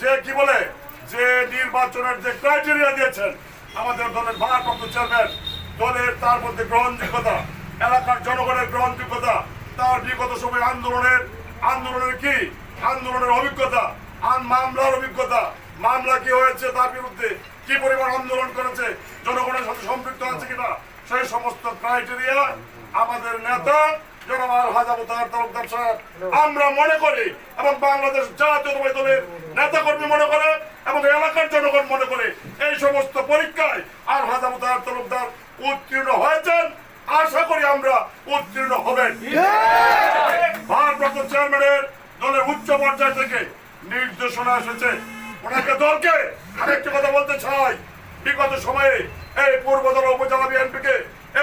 যে কি বলে, যে নির্বাচনের যে ক্রাইটেরিয়া দিয়েছেন, আমাদের দলের ভারপ্রাপ্ত চেয়ারম্যান দলের তার মধ্যে গ্রহণযোগ্যতা, এলাকার জনগণের গ্রহণযোগ্যতা, তার বিগত সময় আন্দোলনের আন্দোলনের কি? আন্দোলনের অভিজ্ঞতা মামলার অভিজ্ঞতা, মামলা কি হয়েছে তার বিরুদ্ধে? কি পরিমাণ আন্দোলন করেছে? জনগণের সাথে সম্পৃক্ত আছে কিনা? সেই সমস্ত ক্রাইটেরিয়া আমাদের নেতা জনাব আলহাজ আবু তাহের তালুকদার সাহেব, আমরা মনে করি এবং বাংলাদেশ জাতীয়তাবাদী দলের নেতা কর্মী মনে করে এবং এলাকার জনগণ মনে করে এই সমস্ত পরীক্ষায় আর আবু তাহের তালুকদার উত্তীর্ণ হয়েছেন। আশা করি আমরা উত্তীর্ণ হবেন। ভারপ্রাপ্ত চেয়ারম্যানের দলের উচ্চ পর্যায় থেকে নির্দেশনা এসেছে। ওনাকে দলকে আরেকটি কথা বলতে চাই। বিগত সময়ে এই পূর্বতন উপজেলা বিএনপিকে,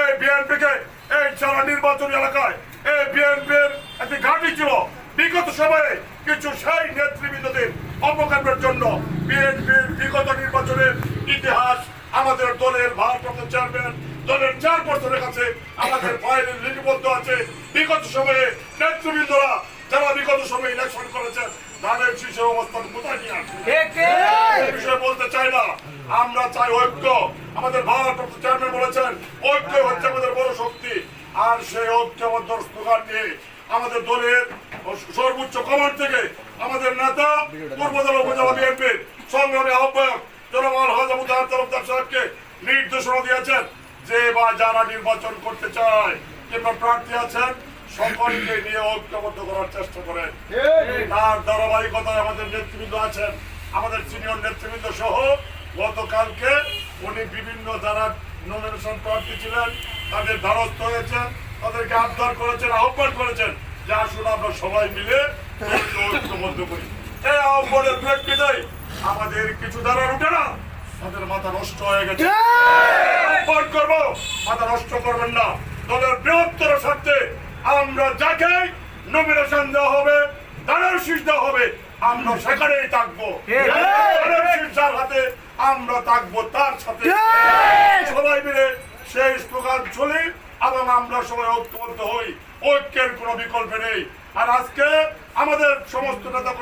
এই বিএনপিকে এই যারা নির্বাচনী এলাকায় একটি ঘাঁটি ছিল। বিগত সময়ে কিছু সেই নেতৃবৃন্দদের অপকর্মের জন্য বিএনপির বিগত নির্বাচনের ইতিহাস আমাদের দলের ভারপ্রাপ্ত চেয়ারম্যান দলের চেয়ারপারসনের কাছে আমাদের ফাইলে লিপিবদ্ধ আছে। বিগত সময়ে নেতৃবৃন্দরা যারা বিগত সময়ে ইলেকশন করেছেন তাদের শীর্ষ অবস্থান কোথায় নিয়ে আসবে? বিষয়ে বলতে চাই না। আমরা চাই ঐক্য। আমাদের ভারপ্রাপ্ত চেয়ারম্যান বলেছেন ঐক্য হচ্ছে আমাদের বড় শক্তি। আর সেই ঐক্যবদ্ধ স্লোগান নিয়ে আমাদের দলের সর্বোচ্চ কমান্ড থেকে আমাদের নেতা পূর্বদল উপজেলা বিএনপির সংগ্রামী আহ্বায়ক জনগণ হাজামুদ্দার তরফদার সাহেবকে নির্দেশনা দিয়েছেন যে বা যারা নির্বাচন করতে চায় কিংবা প্রার্থী আছেন সকলকে নিয়ে ঐক্যবদ্ধ করার চেষ্টা করেন। তার ধারাবাহিকতায় আমাদের নেতৃবৃন্দ আছেন আমাদের সিনিয়র নেতৃবৃন্দ সহ গতকালকে উনি বিভিন্ন যারা নমিনেশন প্রার্থী ছিলেন তাদের দ্বারস্থ হয়েছেন তাদেরকে আবদার করেছেন আহ্বান করেছেন যে আসুন আমরা সবাই মিলে ঐক্যবদ্ধ করি। এই আহ্বানের প্রেক্ষিতে আমাদের কিছু দ্বারা উঠে না তাদের মাথা নষ্ট হয়ে গেছে। আহ্বান করব। মাথা নষ্ট করবেন না। দলের বৃহত্তর স্বার্থে আমরা যাকে নমিনেশন দেওয়া হবে দানের শীষ দেওয়া হবে আমরা সেখানেই থাকব। হাতে আমরা থাকব তার সাথে। সবাই মিলে সেই স্লোগান চলি এবং আমরা সবাই ঐক্যবদ্ধ হই। ঐক্যের কোনো বিকল্প নেই। আর আজকে আমাদের সমস্ত নেতা